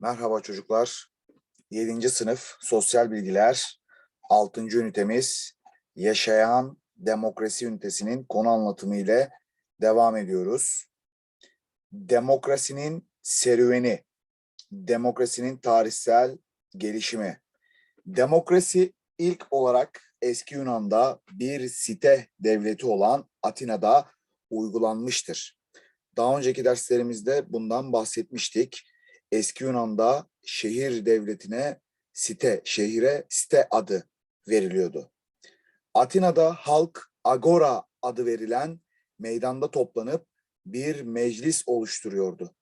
Merhaba çocuklar. 7. sınıf sosyal bilgiler 6. ünitemiz yaşayan demokrasi ünitesinin konu anlatımı ile devam ediyoruz. Demokrasinin serüveni, demokrasinin tarihsel gelişimi. Demokrasi ilk olarak eski Yunan'da bir site devleti olan Atina'da uygulanmıştır. Daha önceki derslerimizde bundan bahsetmiştik eski Yunan'da şehir devletine site, şehire site adı veriliyordu. Atina'da halk agora adı verilen meydanda toplanıp bir meclis oluşturuyordu.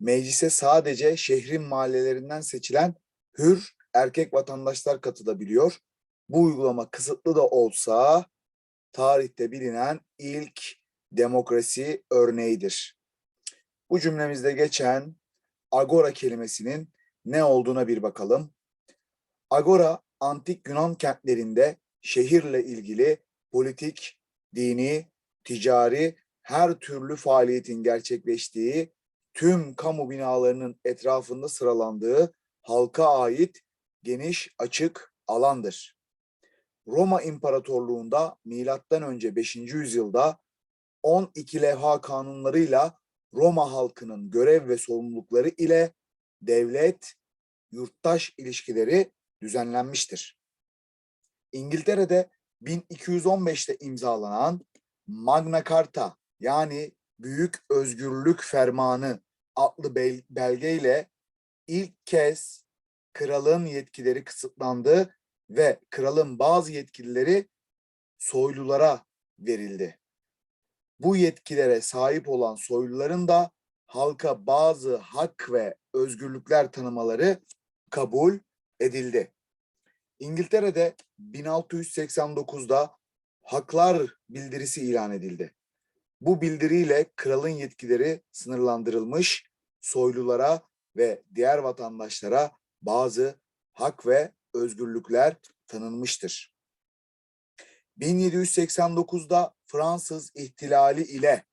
Meclise sadece şehrin mahallelerinden seçilen hür erkek vatandaşlar katılabiliyor. Bu uygulama kısıtlı da olsa tarihte bilinen ilk demokrasi örneğidir. Bu cümlemizde geçen agora kelimesinin ne olduğuna bir bakalım. Agora, antik Yunan kentlerinde şehirle ilgili politik, dini, ticari her türlü faaliyetin gerçekleştiği, tüm kamu binalarının etrafında sıralandığı halka ait geniş açık alandır. Roma İmparatorluğu'nda milattan önce 5. yüzyılda 12 levha kanunlarıyla Roma halkının görev ve sorumlulukları ile devlet yurttaş ilişkileri düzenlenmiştir. İngiltere'de 1215'te imzalanan Magna Carta yani Büyük Özgürlük Fermanı adlı bel belgeyle ilk kez kralın yetkileri kısıtlandı ve kralın bazı yetkileri soylulara verildi bu yetkilere sahip olan soyluların da halka bazı hak ve özgürlükler tanımaları kabul edildi. İngiltere'de 1689'da haklar bildirisi ilan edildi. Bu bildiriyle kralın yetkileri sınırlandırılmış, soylulara ve diğer vatandaşlara bazı hak ve özgürlükler tanınmıştır. 1789'da Fransız ihtilali ile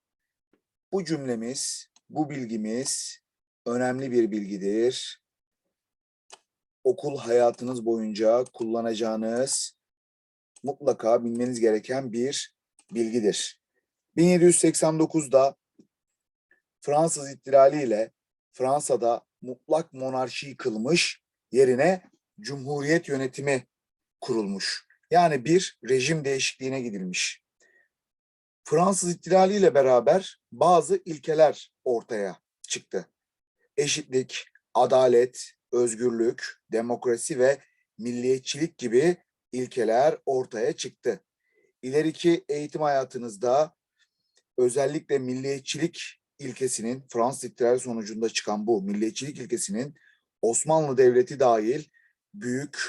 bu cümlemiz, bu bilgimiz önemli bir bilgidir. Okul hayatınız boyunca kullanacağınız mutlaka bilmeniz gereken bir bilgidir. 1789'da Fransız ihtilali ile Fransa'da mutlak monarşi kılmış, yerine cumhuriyet yönetimi kurulmuş. Yani bir rejim değişikliğine gidilmiş. Fransız ihtilali ile beraber bazı ilkeler ortaya çıktı. Eşitlik, adalet, özgürlük, demokrasi ve milliyetçilik gibi ilkeler ortaya çıktı. İleriki eğitim hayatınızda özellikle milliyetçilik ilkesinin Fransız ihtilali sonucunda çıkan bu milliyetçilik ilkesinin Osmanlı Devleti dahil büyük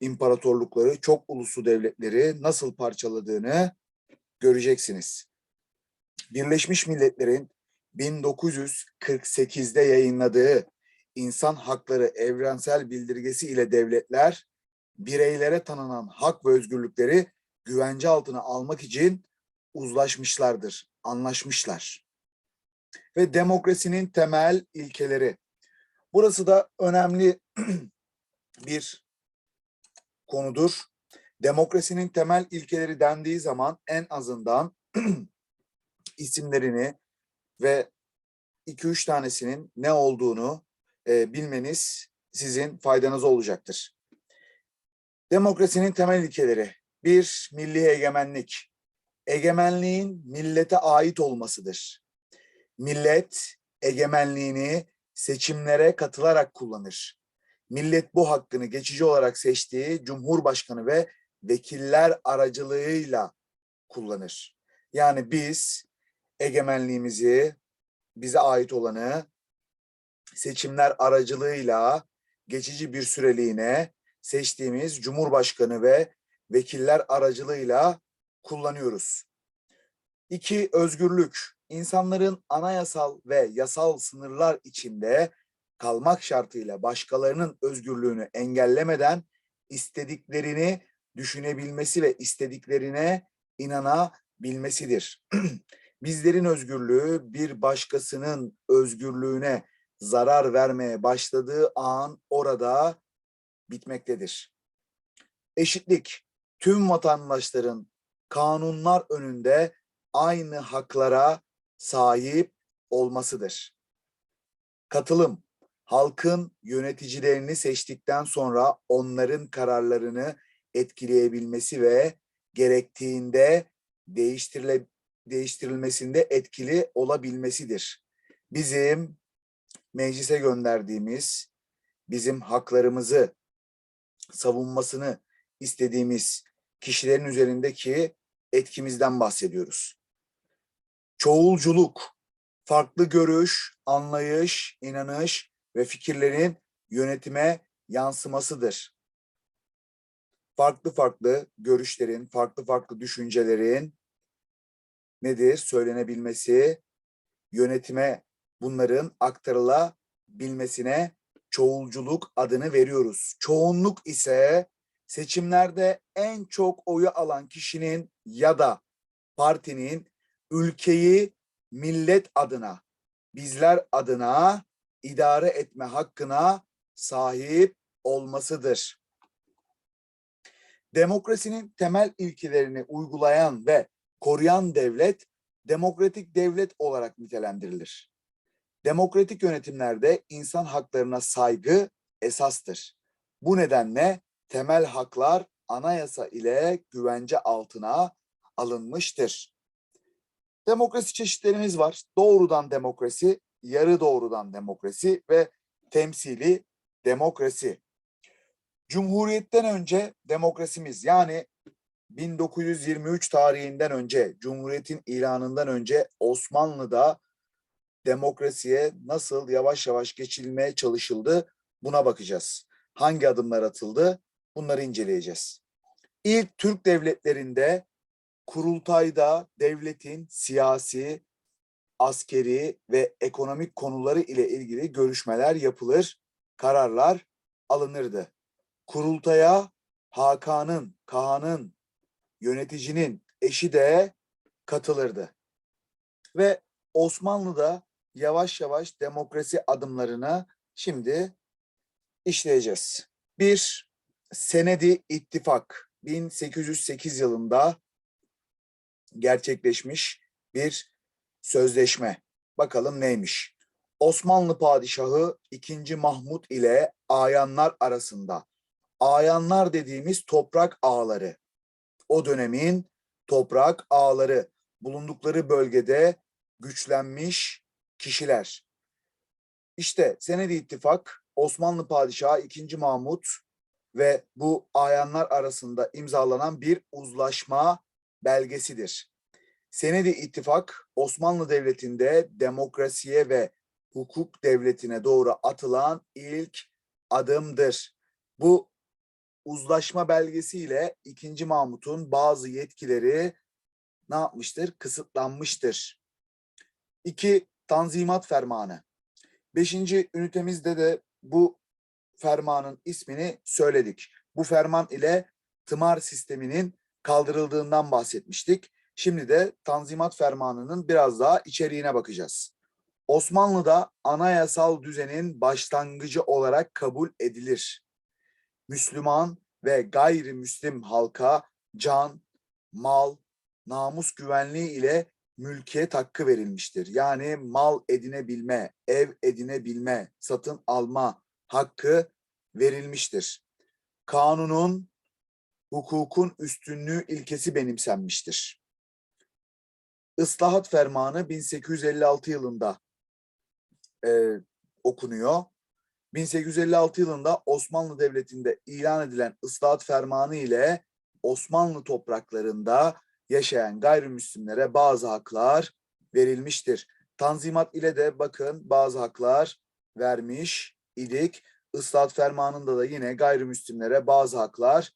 imparatorlukları, çok uluslu devletleri nasıl parçaladığını göreceksiniz. Birleşmiş Milletler'in 1948'de yayınladığı İnsan Hakları Evrensel Bildirgesi ile devletler bireylere tanınan hak ve özgürlükleri güvence altına almak için uzlaşmışlardır, anlaşmışlar. Ve demokrasinin temel ilkeleri. Burası da önemli bir konudur. Demokrasinin temel ilkeleri dendiği zaman en azından isimlerini ve iki üç tanesinin ne olduğunu e, bilmeniz sizin faydanız olacaktır. Demokrasinin temel ilkeleri. Bir, milli egemenlik. Egemenliğin millete ait olmasıdır. Millet egemenliğini seçimlere katılarak kullanır. Millet bu hakkını geçici olarak seçtiği cumhurbaşkanı ve vekiller aracılığıyla kullanır. Yani biz egemenliğimizi, bize ait olanı seçimler aracılığıyla geçici bir süreliğine seçtiğimiz cumhurbaşkanı ve vekiller aracılığıyla kullanıyoruz. İki, özgürlük. İnsanların anayasal ve yasal sınırlar içinde kalmak şartıyla başkalarının özgürlüğünü engellemeden istediklerini düşünebilmesi ve istediklerine inanabilmesidir. Bizlerin özgürlüğü bir başkasının özgürlüğüne zarar vermeye başladığı an orada bitmektedir. Eşitlik, tüm vatandaşların kanunlar önünde aynı haklara sahip olmasıdır. Katılım, halkın yöneticilerini seçtikten sonra onların kararlarını etkileyebilmesi ve gerektiğinde değiştirile, değiştirilmesinde etkili olabilmesidir. Bizim meclise gönderdiğimiz, bizim haklarımızı savunmasını istediğimiz kişilerin üzerindeki etkimizden bahsediyoruz. Çoğulculuk, farklı görüş, anlayış, inanış ve fikirlerin yönetime yansımasıdır. Farklı farklı görüşlerin, farklı farklı düşüncelerin nedir? Söylenebilmesi, yönetime bunların aktarılabilmesine çoğulculuk adını veriyoruz. Çoğunluk ise seçimlerde en çok oyu alan kişinin ya da partinin ülkeyi millet adına, bizler adına idare etme hakkına sahip olmasıdır. Demokrasinin temel ilkelerini uygulayan ve koruyan devlet demokratik devlet olarak nitelendirilir. Demokratik yönetimlerde insan haklarına saygı esastır. Bu nedenle temel haklar anayasa ile güvence altına alınmıştır. Demokrasi çeşitlerimiz var. Doğrudan demokrasi, yarı doğrudan demokrasi ve temsili demokrasi. Cumhuriyetten önce demokrasimiz yani 1923 tarihinden önce, Cumhuriyet'in ilanından önce Osmanlı'da demokrasiye nasıl yavaş yavaş geçilmeye çalışıldı buna bakacağız. Hangi adımlar atıldı bunları inceleyeceğiz. İlk Türk devletlerinde kurultayda devletin siyasi, askeri ve ekonomik konuları ile ilgili görüşmeler yapılır, kararlar alınırdı. Kurultaya Hakan'ın, Kaan'ın, yöneticinin eşi de katılırdı. Ve Osmanlı'da yavaş yavaş demokrasi adımlarını şimdi işleyeceğiz. Bir, Senedi İttifak 1808 yılında gerçekleşmiş bir sözleşme. Bakalım neymiş? Osmanlı Padişahı 2. Mahmut ile ayanlar arasında. Ayanlar dediğimiz toprak ağları. O dönemin toprak ağları bulundukları bölgede güçlenmiş kişiler. İşte Senedi İttifak Osmanlı Padişahı 2. Mahmut ve bu ayanlar arasında imzalanan bir uzlaşma belgesidir. Senedi İttifak Osmanlı Devleti'nde demokrasiye ve hukuk devletine doğru atılan ilk adımdır. Bu uzlaşma belgesiyle 2. Mahmut'un bazı yetkileri ne yapmıştır? Kısıtlanmıştır. 2. Tanzimat Fermanı. Beşinci ünitemizde de bu fermanın ismini söyledik. Bu ferman ile tımar sisteminin kaldırıldığından bahsetmiştik. Şimdi de Tanzimat Fermanı'nın biraz daha içeriğine bakacağız. Osmanlı'da anayasal düzenin başlangıcı olarak kabul edilir. Müslüman ve gayrimüslim halka can, mal, namus güvenliği ile mülkiyet hakkı verilmiştir. Yani mal edinebilme, ev edinebilme, satın alma hakkı verilmiştir. Kanunun, hukukun üstünlüğü ilkesi benimsenmiştir. Islahat Fermanı 1856 yılında e, okunuyor. 1856 yılında Osmanlı Devleti'nde ilan edilen Islahat Fermanı ile Osmanlı topraklarında yaşayan gayrimüslimlere bazı haklar verilmiştir. Tanzimat ile de bakın bazı haklar vermiş idik. Islahat fermanında da yine gayrimüslimlere bazı haklar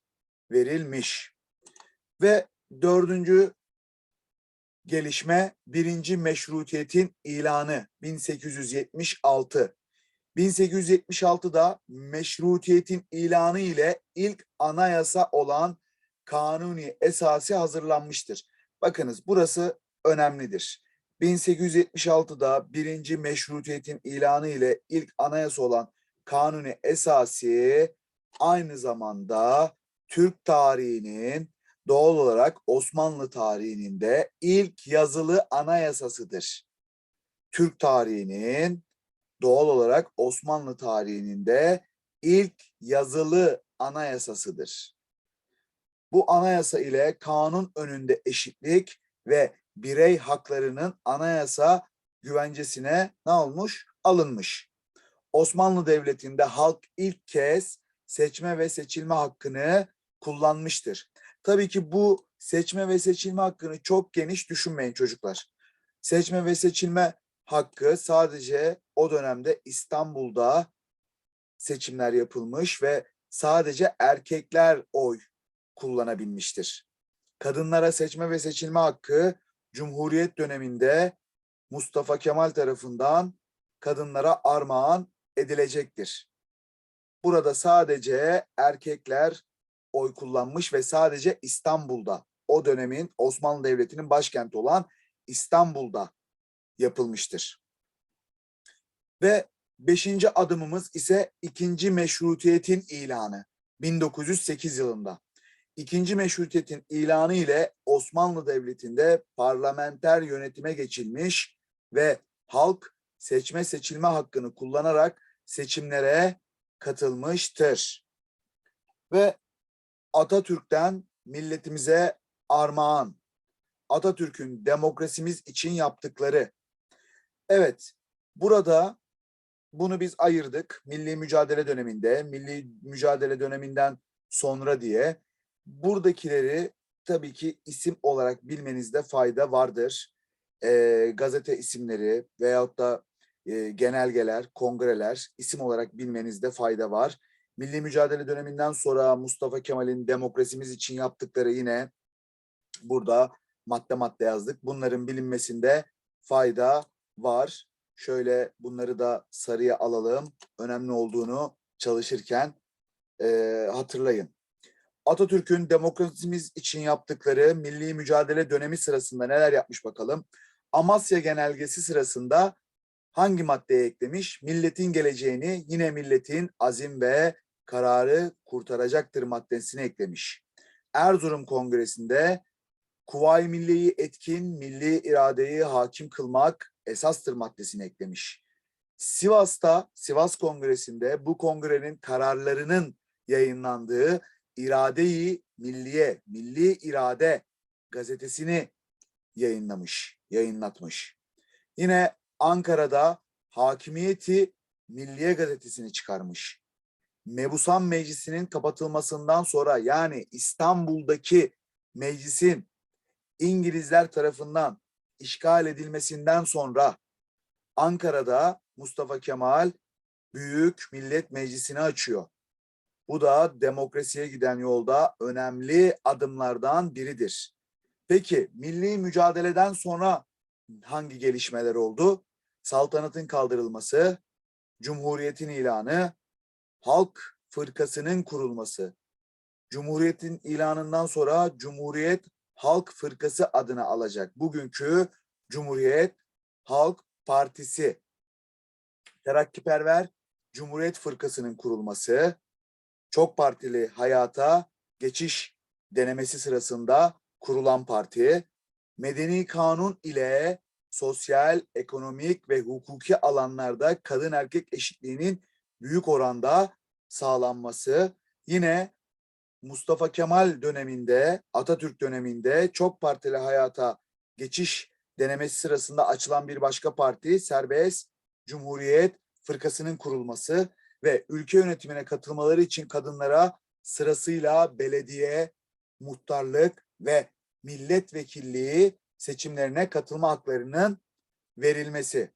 verilmiş. Ve dördüncü gelişme birinci meşrutiyetin ilanı 1876. 1876'da meşrutiyetin ilanı ile ilk anayasa olan kanuni esası hazırlanmıştır. Bakınız burası önemlidir. 1876'da birinci meşrutiyetin ilanı ile ilk anayasa olan Kanuni Esası aynı zamanda Türk tarihinin doğal olarak Osmanlı tarihinin de ilk yazılı anayasasıdır. Türk tarihinin doğal olarak Osmanlı tarihinin de ilk yazılı anayasasıdır. Bu anayasa ile kanun önünde eşitlik ve birey haklarının anayasa güvencesine ne olmuş? Alınmış. Osmanlı Devleti'nde halk ilk kez seçme ve seçilme hakkını kullanmıştır. Tabii ki bu seçme ve seçilme hakkını çok geniş düşünmeyin çocuklar. Seçme ve seçilme hakkı sadece o dönemde İstanbul'da seçimler yapılmış ve sadece erkekler oy kullanabilmiştir. Kadınlara seçme ve seçilme hakkı Cumhuriyet döneminde Mustafa Kemal tarafından kadınlara armağan edilecektir. Burada sadece erkekler oy kullanmış ve sadece İstanbul'da o dönemin Osmanlı Devleti'nin başkenti olan İstanbul'da yapılmıştır. Ve beşinci adımımız ise ikinci meşrutiyetin ilanı 1908 yılında. İkinci meşrutiyetin ilanı ile Osmanlı Devleti'nde parlamenter yönetime geçilmiş ve halk seçme seçilme hakkını kullanarak seçimlere katılmıştır. Ve Atatürk'ten milletimize armağan, Atatürk'ün demokrasimiz için yaptıkları. Evet, burada bunu biz ayırdık. Milli mücadele döneminde, milli mücadele döneminden sonra diye. Buradakileri tabii ki isim olarak bilmenizde fayda vardır. Ee, gazete isimleri veyahut da e, genelgeler, kongreler isim olarak bilmenizde fayda var. Milli mücadele döneminden sonra Mustafa Kemal'in demokrasimiz için yaptıkları yine burada madde madde yazdık. Bunların bilinmesinde fayda var. Şöyle bunları da sarıya alalım. Önemli olduğunu çalışırken e, hatırlayın. Atatürk'ün demokrasimiz için yaptıkları milli mücadele dönemi sırasında neler yapmış bakalım. Amasya Genelgesi sırasında hangi maddeye eklemiş? Milletin geleceğini yine milletin azim ve kararı kurtaracaktır maddesine eklemiş. Erzurum Kongresi'nde Kuvayi Milliye'yi etkin, milli iradeyi hakim kılmak esastır maddesini eklemiş. Sivas'ta, Sivas Kongresi'nde bu kongrenin kararlarının yayınlandığı İradeyi Milliye, Milli İrade gazetesini yayınlamış, yayınlatmış. Yine Ankara'da Hakimiyeti Milliye gazetesini çıkarmış. Mebusan Meclisi'nin kapatılmasından sonra yani İstanbul'daki meclisin İngilizler tarafından işgal edilmesinden sonra Ankara'da Mustafa Kemal Büyük Millet Meclisi'ni açıyor. Bu da demokrasiye giden yolda önemli adımlardan biridir. Peki milli mücadeleden sonra hangi gelişmeler oldu? Saltanatın kaldırılması, Cumhuriyetin ilanı, Halk Fırkası'nın kurulması. Cumhuriyetin ilanından sonra Cumhuriyet Halk Fırkası adını alacak. Bugünkü Cumhuriyet Halk Partisi. Terakkiperver Cumhuriyet Fırkası'nın kurulması, çok partili hayata geçiş denemesi sırasında kurulan parti, medeni kanun ile sosyal, ekonomik ve hukuki alanlarda kadın erkek eşitliğinin büyük oranda sağlanması, yine Mustafa Kemal döneminde, Atatürk döneminde çok partili hayata geçiş denemesi sırasında açılan bir başka parti, Serbest Cumhuriyet Fırkası'nın kurulması ve ülke yönetimine katılmaları için kadınlara sırasıyla belediye, muhtarlık ve milletvekilliği seçimlerine katılma haklarının verilmesi.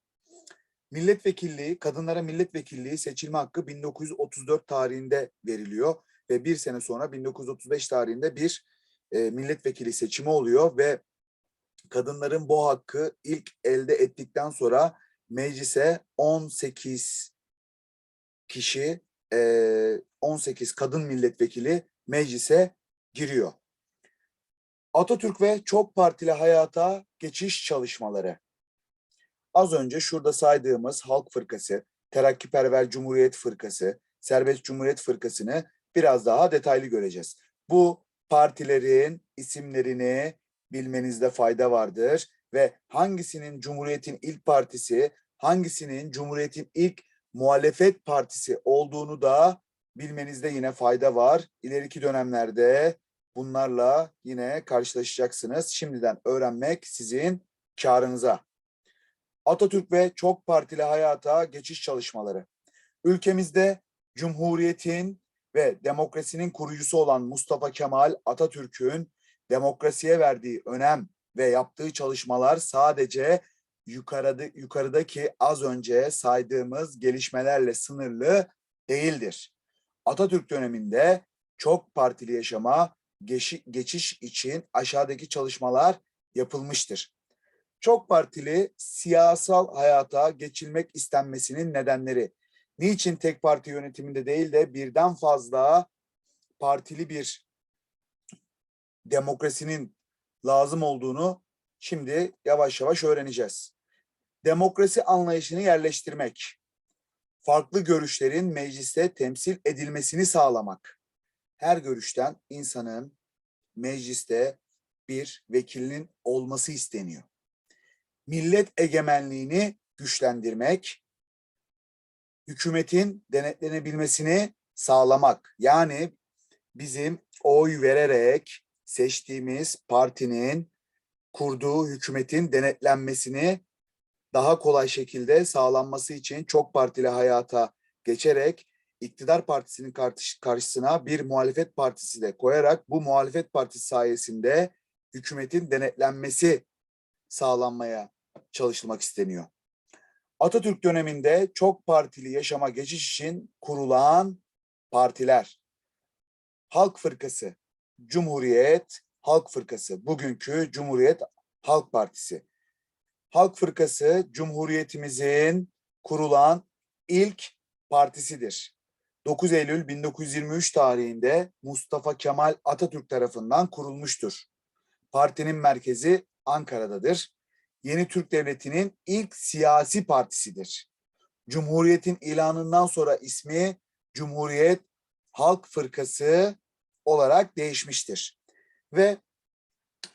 Milletvekilliği, kadınlara milletvekilliği seçilme hakkı 1934 tarihinde veriliyor ve bir sene sonra 1935 tarihinde bir e, milletvekili seçimi oluyor ve kadınların bu hakkı ilk elde ettikten sonra meclise 18 kişi, e, 18 kadın milletvekili meclise giriyor. Atatürk ve çok partili hayata geçiş çalışmaları. Az önce şurada saydığımız Halk Fırkası, Terakkiperver Cumhuriyet Fırkası, Serbest Cumhuriyet Fırkası'nı biraz daha detaylı göreceğiz. Bu partilerin isimlerini bilmenizde fayda vardır ve hangisinin Cumhuriyet'in ilk partisi, hangisinin Cumhuriyet'in ilk muhalefet partisi olduğunu da bilmenizde yine fayda var. İleriki dönemlerde bunlarla yine karşılaşacaksınız. Şimdiden öğrenmek sizin karınıza. Atatürk ve çok partili hayata geçiş çalışmaları. Ülkemizde Cumhuriyet'in ve demokrasinin kurucusu olan Mustafa Kemal Atatürk'ün demokrasiye verdiği önem ve yaptığı çalışmalar sadece yukarıda, yukarıdaki az önce saydığımız gelişmelerle sınırlı değildir. Atatürk döneminde çok partili yaşama geçi- geçiş için aşağıdaki çalışmalar yapılmıştır. Çok partili siyasal hayata geçilmek istenmesinin nedenleri. Niçin tek parti yönetiminde değil de birden fazla partili bir demokrasinin lazım olduğunu şimdi yavaş yavaş öğreneceğiz. Demokrasi anlayışını yerleştirmek, farklı görüşlerin mecliste temsil edilmesini sağlamak. Her görüşten insanın mecliste bir vekilinin olması isteniyor. Millet egemenliğini güçlendirmek, hükümetin denetlenebilmesini sağlamak. Yani bizim oy vererek seçtiğimiz partinin kurduğu hükümetin denetlenmesini daha kolay şekilde sağlanması için çok partili hayata geçerek iktidar partisinin karşı- karşısına bir muhalefet partisi de koyarak bu muhalefet partisi sayesinde hükümetin denetlenmesi sağlanmaya çalışılmak isteniyor. Atatürk döneminde çok partili yaşama geçiş için kurulan partiler. Halk Fırkası, Cumhuriyet Halk Fırkası, bugünkü Cumhuriyet Halk Partisi. Halk Fırkası Cumhuriyetimizin kurulan ilk partisidir. 9 Eylül 1923 tarihinde Mustafa Kemal Atatürk tarafından kurulmuştur. Partinin merkezi Ankara'dadır. Yeni Türk Devleti'nin ilk siyasi partisidir. Cumhuriyetin ilanından sonra ismi Cumhuriyet Halk Fırkası olarak değişmiştir. Ve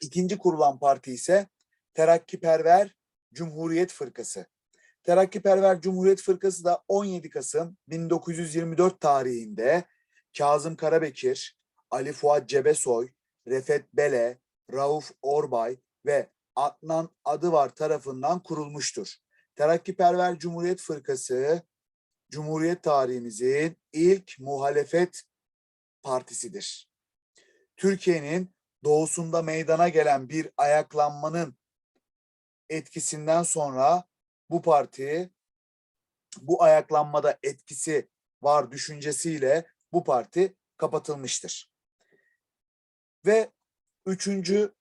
ikinci kurulan parti ise Terakkiperver Cumhuriyet Fırkası. Terakkiperver Cumhuriyet Fırkası da 17 Kasım 1924 tarihinde Kazım Karabekir, Ali Fuat Cebesoy, Refet Bele, Rauf Orbay ve Adnan Adıvar tarafından kurulmuştur. Terakkiperver Cumhuriyet Fırkası, Cumhuriyet tarihimizin ilk muhalefet partisidir. Türkiye'nin doğusunda meydana gelen bir ayaklanmanın etkisinden sonra bu parti bu ayaklanmada etkisi var düşüncesiyle bu parti kapatılmıştır. Ve üçüncü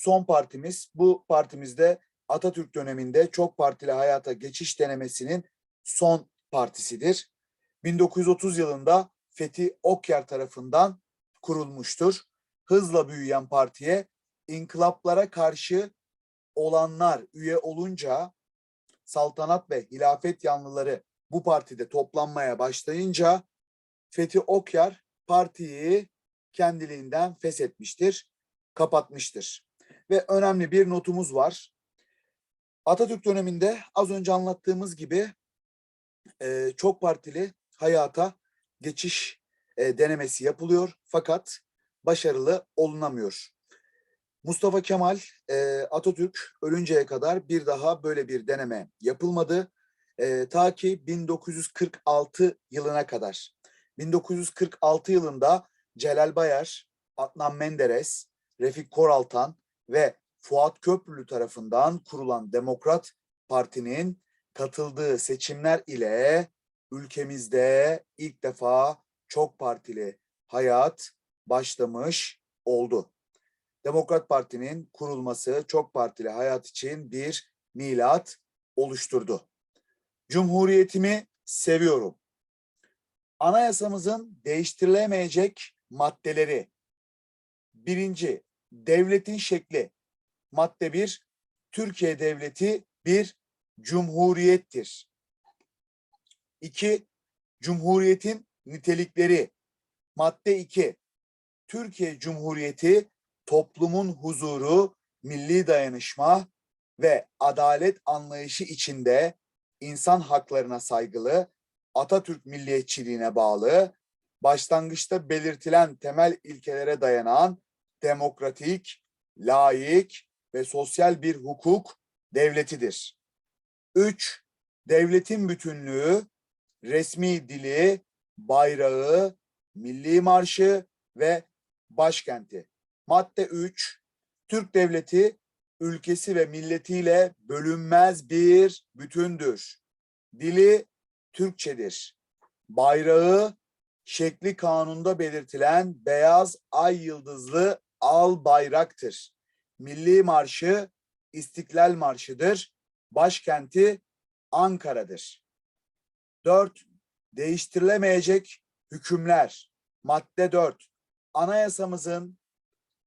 son partimiz bu partimizde Atatürk döneminde çok partili hayata geçiş denemesinin son partisidir. 1930 yılında Fethi Okyar tarafından kurulmuştur. Hızla büyüyen partiye inkılaplara karşı olanlar üye olunca saltanat ve hilafet yanlıları bu partide toplanmaya başlayınca Fethi Okyar partiyi kendiliğinden feshetmiştir, kapatmıştır. Ve önemli bir notumuz var. Atatürk döneminde az önce anlattığımız gibi e, çok partili hayata geçiş e, denemesi yapılıyor fakat başarılı olunamıyor. Mustafa Kemal e, Atatürk ölünceye kadar bir daha böyle bir deneme yapılmadı. E, ta ki 1946 yılına kadar. 1946 yılında Celal Bayar, Adnan Menderes, Refik Koraltan ve Fuat Köprülü tarafından kurulan Demokrat Parti'nin katıldığı seçimler ile ülkemizde ilk defa çok partili hayat başlamış oldu. Demokrat Parti'nin kurulması çok partili hayat için bir milat oluşturdu. Cumhuriyetimi seviyorum. Anayasamızın değiştirilemeyecek maddeleri. Birinci, devletin şekli. Madde bir, Türkiye Devleti bir cumhuriyettir. İki, Cumhuriyetin nitelikleri. Madde 2. Türkiye Cumhuriyeti toplumun huzuru, milli dayanışma ve adalet anlayışı içinde insan haklarına saygılı, Atatürk milliyetçiliğine bağlı, başlangıçta belirtilen temel ilkelere dayanan demokratik, laik ve sosyal bir hukuk devletidir. 3. Devletin bütünlüğü, resmi dili, bayrağı, milli marşı ve başkenti. Madde 3. Türk devleti ülkesi ve milletiyle bölünmez bir bütündür. Dili Türkçedir. Bayrağı şekli kanunda belirtilen beyaz ay yıldızlı al bayraktır. Milli marşı İstiklal Marşı'dır. Başkenti Ankara'dır. 4. Değiştirilemeyecek hükümler. Madde 4. Anayasamızın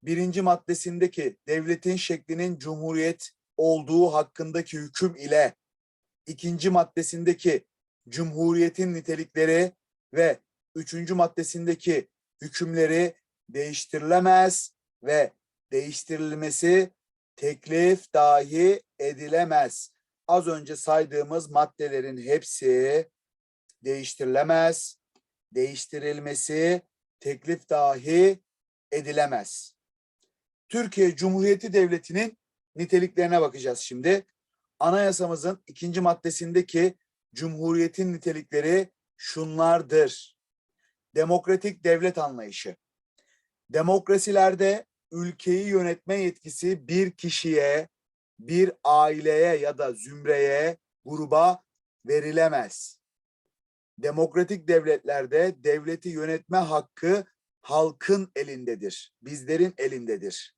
birinci maddesindeki devletin şeklinin cumhuriyet olduğu hakkındaki hüküm ile ikinci maddesindeki cumhuriyetin nitelikleri ve üçüncü maddesindeki hükümleri değiştirilemez ve değiştirilmesi teklif dahi edilemez. Az önce saydığımız maddelerin hepsi değiştirilemez, değiştirilmesi teklif dahi edilemez. Türkiye Cumhuriyeti Devleti'nin niteliklerine bakacağız şimdi. Anayasamızın ikinci maddesindeki Cumhuriyetin nitelikleri şunlardır. Demokratik devlet anlayışı. Demokrasilerde ülkeyi yönetme yetkisi bir kişiye, bir aileye ya da zümreye, gruba verilemez. Demokratik devletlerde devleti yönetme hakkı halkın elindedir, bizlerin elindedir.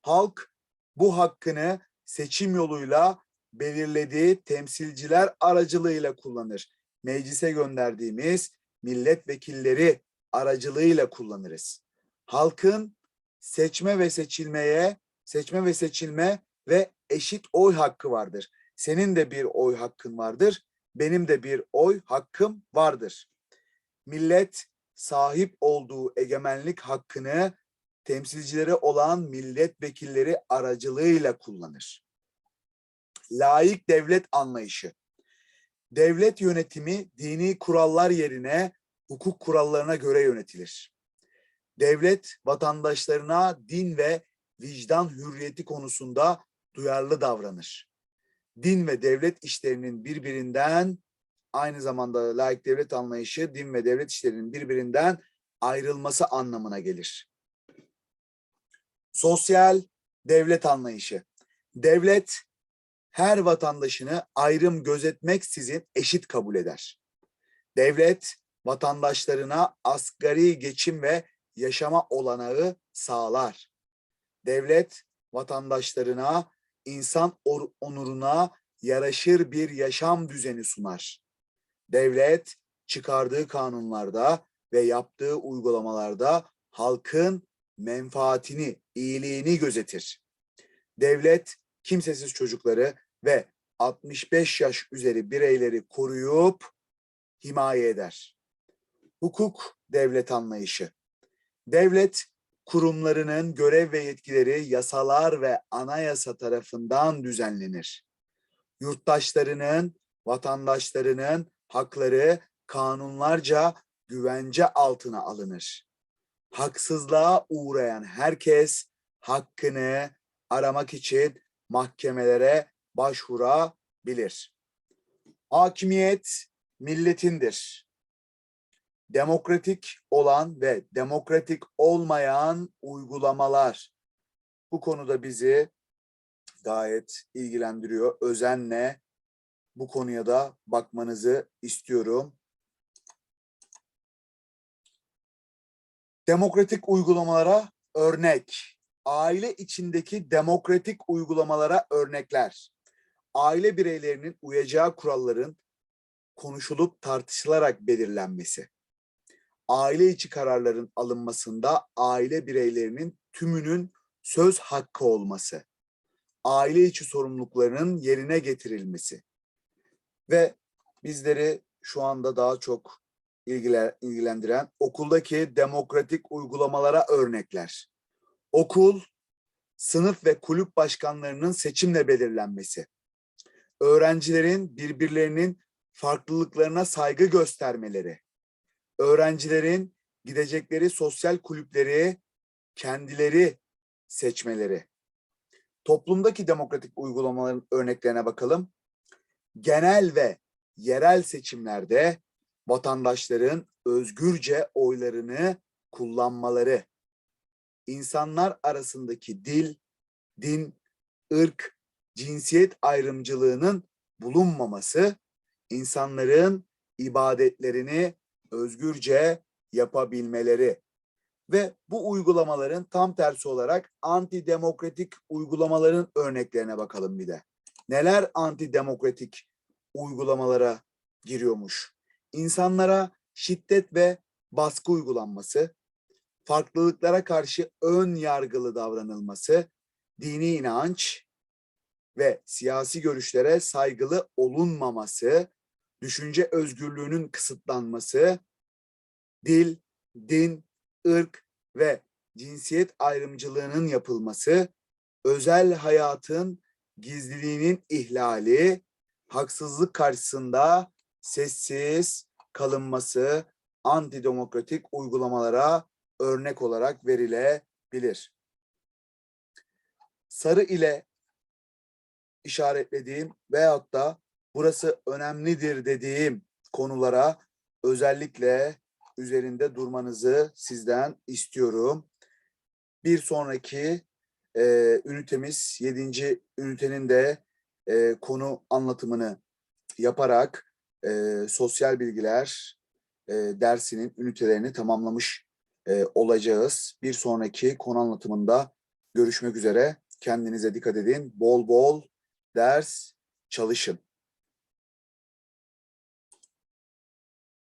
Halk bu hakkını seçim yoluyla belirlediği temsilciler aracılığıyla kullanır. Meclise gönderdiğimiz milletvekilleri aracılığıyla kullanırız. Halkın seçme ve seçilmeye, seçme ve seçilme ve eşit oy hakkı vardır. Senin de bir oy hakkın vardır, benim de bir oy hakkım vardır. Millet sahip olduğu egemenlik hakkını temsilcileri olan milletvekilleri aracılığıyla kullanır. Laik devlet anlayışı. Devlet yönetimi dini kurallar yerine hukuk kurallarına göre yönetilir. Devlet vatandaşlarına din ve vicdan hürriyeti konusunda duyarlı davranır. Din ve devlet işlerinin birbirinden aynı zamanda laik devlet anlayışı din ve devlet işlerinin birbirinden ayrılması anlamına gelir. Sosyal devlet anlayışı. Devlet her vatandaşını ayrım gözetmeksizin eşit kabul eder. Devlet vatandaşlarına asgari geçim ve yaşama olanağı sağlar. Devlet vatandaşlarına insan onuruna yaraşır bir yaşam düzeni sunar. Devlet çıkardığı kanunlarda ve yaptığı uygulamalarda halkın menfaatini, iyiliğini gözetir. Devlet kimsesiz çocukları ve 65 yaş üzeri bireyleri koruyup himaye eder. Hukuk devlet anlayışı. Devlet kurumlarının görev ve yetkileri yasalar ve anayasa tarafından düzenlenir. Yurttaşlarının, vatandaşlarının hakları kanunlarca güvence altına alınır. Haksızlığa uğrayan herkes hakkını aramak için mahkemelere başvurabilir. Hakimiyet milletindir. Demokratik olan ve demokratik olmayan uygulamalar bu konuda bizi gayet ilgilendiriyor. Özenle bu konuya da bakmanızı istiyorum. Demokratik uygulamalara örnek. Aile içindeki demokratik uygulamalara örnekler. Aile bireylerinin uyacağı kuralların konuşulup tartışılarak belirlenmesi. Aile içi kararların alınmasında aile bireylerinin tümünün söz hakkı olması. Aile içi sorumluluklarının yerine getirilmesi. Ve bizleri şu anda daha çok ilgilendiren okuldaki demokratik uygulamalara örnekler. Okul, sınıf ve kulüp başkanlarının seçimle belirlenmesi. Öğrencilerin birbirlerinin farklılıklarına saygı göstermeleri. Öğrencilerin gidecekleri sosyal kulüpleri kendileri seçmeleri. Toplumdaki demokratik uygulamaların örneklerine bakalım. Genel ve yerel seçimlerde vatandaşların özgürce oylarını kullanmaları, insanlar arasındaki dil, din, ırk, cinsiyet ayrımcılığının bulunmaması, insanların ibadetlerini özgürce yapabilmeleri ve bu uygulamaların tam tersi olarak antidemokratik uygulamaların örneklerine bakalım bir de. Neler antidemokratik uygulamalara giriyormuş? İnsanlara şiddet ve baskı uygulanması, farklılıklara karşı ön yargılı davranılması, dini inanç ve siyasi görüşlere saygılı olunmaması, düşünce özgürlüğünün kısıtlanması, dil, din, ırk ve cinsiyet ayrımcılığının yapılması, özel hayatın gizliliğinin ihlali, haksızlık karşısında sessiz kalınması antidemokratik uygulamalara örnek olarak verilebilir. Sarı ile işaretlediğim veyahut da burası önemlidir dediğim konulara özellikle üzerinde durmanızı sizden istiyorum. Bir sonraki e, ünitemiz, yedinci ünitenin de e, konu anlatımını yaparak e, sosyal bilgiler e, dersinin ünitelerini tamamlamış e, olacağız. Bir sonraki konu anlatımında görüşmek üzere. Kendinize dikkat edin. Bol bol ders çalışın.